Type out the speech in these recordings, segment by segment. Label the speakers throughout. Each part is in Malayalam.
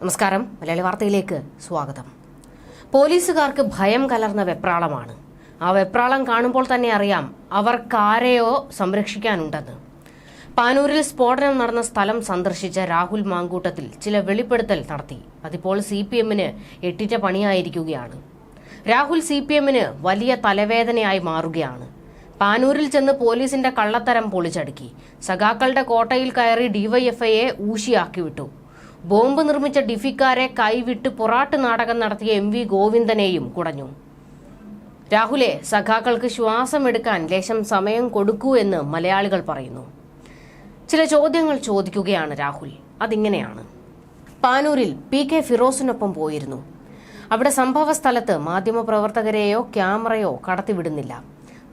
Speaker 1: നമസ്കാരം. മലയാളി വാർത്തയിലേക്ക് സ്വാഗതം. പോലീസുകാർക്ക് ഭയം കലർന്ന വെപ്രാളമാണ്. ആ വെപ്രാളം കാണുമ്പോൾ തന്നെ അറിയാം അവർക്കാരെയോ സംരക്ഷിക്കാനുണ്ടെന്ന്. പാനൂരിൽ സ്ഫോടനം നടന്ന സ്ഥലം സന്ദർശിച്ച രാഹുൽ മാങ്കൂട്ടത്തിൽ ചില വെളിപ്പെടുത്തൽ നടത്തി. അതിപ്പോൾ സി പി എമ്മിന് എട്ടിറ്റ പണിയായിരിക്കുകയാണ്. രാഹുൽ സി പി എമ്മിന് വലിയ തലവേദനയായി മാറുകയാണ്. പാനൂരിൽ ചെന്ന് പോലീസിന്റെ കള്ളത്തരം പൊളിച്ചടുക്കി. സഖാക്കളുടെ കോട്ടയിൽ കയറി ഡിവൈഎഫ്ഐയെ ഊശിയാക്കി വിട്ടു ബോംബ് നിർമ്മിച്ച ഡിഫിക്കാരെ കൈവിട്ട് പൊറാട്ട് നാടകം നടത്തിയ എം വി ഗോവിന്ദനെയും കുടഞ്ഞു. രാഹുലെ സഖാക്കൾക്ക് ശ്വാസമെടുക്കാൻ ലേശം സമയം കൊടുക്കൂ എന്ന് മലയാളികൾ പറയുന്നു. ചില ചോദ്യങ്ങൾ ചോദിക്കുകയാണ് രാഹുൽ. അതിങ്ങനെയാണ്. പാനൂരിൽ പി കെ ഫിറോസിനൊപ്പം പോയിരുന്നു. അവിടെ സംഭവ സ്ഥലത്ത് മാധ്യമപ്രവർത്തകരെയോ ക്യാമറയോ കടത്തിവിടുന്നില്ല.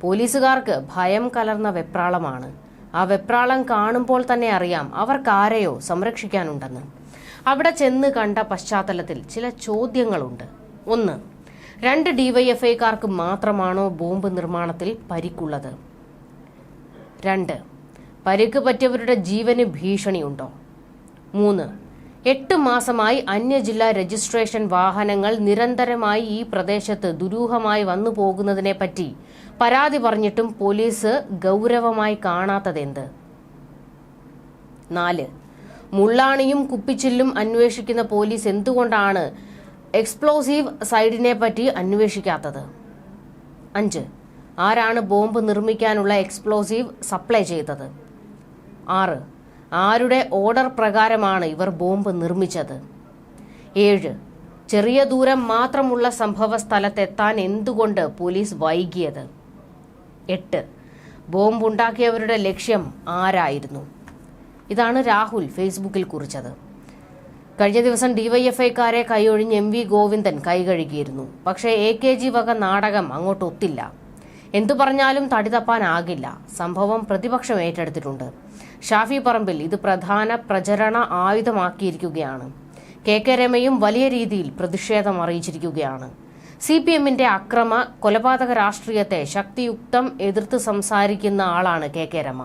Speaker 1: പോലീസുകാർക്ക് ഭയം കലർന്ന വെപ്രാളമാണ്. ആ വെപ്രാളം കാണുമ്പോൾ തന്നെ അറിയാം അവർക്കാരെയോ സംരക്ഷിക്കാനുണ്ടെന്ന്. അവിടെ ചെന്ന് കണ്ട പശ്ചാത്തലത്തിൽ ചില ചോദ്യങ്ങളുണ്ട്. ഒന്ന് രണ്ട് ഡിവൈഎഫ്ഐക്കാർക്ക് മാത്രമാണോ ബോംബ് നിർമ്മാണത്തിൽ പരിക്കുള്ളത്? രണ്ട് പരിക്ക് പറ്റിയവരുടെ ജീവന് ഭീഷണിയുണ്ടോ? മൂന്ന് എട്ട് മാസമായി അന്യജില്ലാ രജിസ്ട്രേഷൻ വാഹനങ്ങൾ നിരന്തരമായി ഈ പ്രദേശത്ത് ദുരൂഹമായി വന്നു പോകുന്നതിനെ പറ്റി പരാതി പറഞ്ഞിട്ടും പോലീസ് ഗൗരവമായി കാണാത്തതെന്ത്? നാല് മുള്ളാണിയും കുപ്പിച്ചില്ലും അന്വേഷിക്കുന്ന പോലീസ് എന്തുകൊണ്ടാണ് എക്സ്പ്ലോസീവ് സൈഡിനെ പറ്റി അന്വേഷിക്കാത്തത്? അഞ്ച്. ആരാണ് ബോംബ് നിർമ്മിക്കാനുള്ള എക്സ്പ്ലോസീവ് സപ്ലൈ ചെയ്തത്? ആറ്. ആരുടെ ഓർഡർ പ്രകാരമാണ് ഇവർ ബോംബ് നിർമ്മിച്ചത്? ഏഴ്. ചെറിയ ദൂരം മാത്രമുള്ള സംഭവ സ്ഥലത്തെത്താൻ എന്തുകൊണ്ട് പോലീസ് വൈകിയത്? എട്ട്. ബോംബ് ഉണ്ടാക്കിയവരുടെ ലക്ഷ്യം ആരായിരുന്നു? ഇതാണ് രാഹുൽ ഫേസ്ബുക്കിൽ കുറിച്ചത്. കഴിഞ്ഞ ദിവസം ഡിവൈഎഫ്ഐക്കാരെ കൈയൊഴിഞ്ഞ് എം വി ഗോവിന്ദൻ കൈകഴുകിയിരുന്നു പക്ഷേ എ കെ ജി വക നാടകം അങ്ങോട്ട് ഒത്തില്ല. എന്തു പറഞ്ഞാലും തടി തപ്പാനാകില്ല. സംഭവം പ്രതിപക്ഷം ഏറ്റെടുത്തിട്ടുണ്ട്. ഷാഫി പറമ്പിൽ ഇത് പ്രധാന പ്രചരണ ആയുധമാക്കിയിരിക്കുകയാണ്. കെ കെ രമയും വലിയ രീതിയിൽ പ്രതിഷേധം അറിയിച്ചിരിക്കുകയാണ്. സി പി എമ്മിന്റെ അക്രമ കൊലപാതക രാഷ്ട്രീയത്തെ ശക്തിയുക്തം എതിർത്ത് സംസാരിക്കുന്ന ആളാണ് കെ കെ രമ.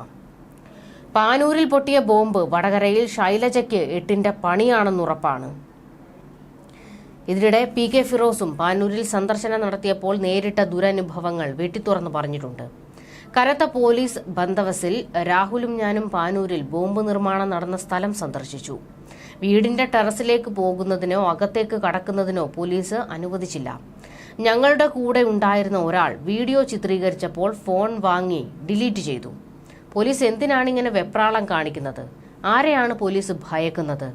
Speaker 1: പാനൂരിൽ പൊട്ടിയ ബോംബ് വടകരയിൽ ശൈലജയ്ക്ക് എട്ടിന്റെ പണിയാണെന്നുറപ്പാണ് ഇതിനിടെ പി കെ ഫിറോസും പാനൂരിൽ സന്ദർശനം നടത്തിയപ്പോൾ നേരിട്ട ദുരനുഭവങ്ങൾ വെട്ടിത്തുറന്ന് പറഞ്ഞിട്ടുണ്ട്. കരത്ത പോലീസ് ബന്ദവസിൽ രാഹുലും ഞാനും പാനൂരിൽ ബോംബ് നിർമ്മാണം നടന്ന സ്ഥലം സന്ദർശിച്ചു. വീടിന്റെ ടെറസിലേക്ക് പോകുന്നതിനോ അകത്തേക്ക് കടക്കുന്നതിനോ പോലീസ് അനുവദിച്ചില്ല. ഞങ്ങളുടെ കൂടെ ഉണ്ടായിരുന്ന ഒരാൾ വീഡിയോ ചിത്രീകരിച്ചപ്പോൾ ഫോൺ വാങ്ങി ഡിലീറ്റ് ചെയ്തു. പോലീസ് എന്തിനാണ് ഇങ്ങനെ വെപ്രാളം കാണിക്കുന്നത്? ആരെയാണ് പോലീസ് ഭയക്കുന്നത്?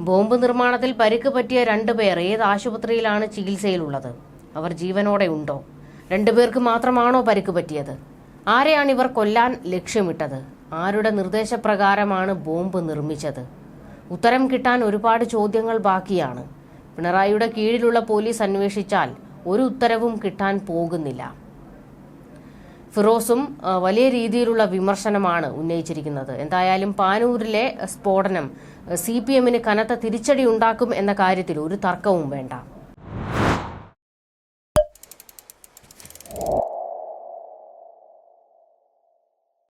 Speaker 1: ബോംബ് നിർമ്മാണത്തിൽ പരിക്ക് പറ്റിയ രണ്ടുപേർ ഏത് ആശുപത്രിയിലാണ് ചികിത്സയിലുള്ളത്? അവർ ജീവനോടെ ഉണ്ടോ? രണ്ടുപേർക്ക് മാത്രമാണോ പരിക്ക് പറ്റിയത്? ആരെയാണ് ഇവർ കൊല്ലാൻ ലക്ഷ്യമിട്ടത്? ആരുടെ നിർദ്ദേശപ്രകാരമാണ് ബോംബ് നിർമ്മിച്ചത്? ഉത്തരം കിട്ടാൻ ഒരുപാട് ചോദ്യങ്ങൾ ബാക്കിയാണ്. പിണറായിയുടെ കീഴിലുള്ള പോലീസ് അന്വേഷിച്ചാൽ ഒരു ഉത്തരവും കിട്ടാൻ പോകുന്നില്ല. ഫിറോസും വലിയ രീതിയിലുള്ള വിമർശനമാണ് ഉന്നയിച്ചിരിക്കുന്നത്. എന്തായാലും പാനൂരിലെ സ്ഫോടനം സി പി എമ്മിന് കനത്ത തിരിച്ചടി ഉണ്ടാക്കും എന്ന കാര്യത്തിൽ ഒരു തർക്കവും വേണ്ട.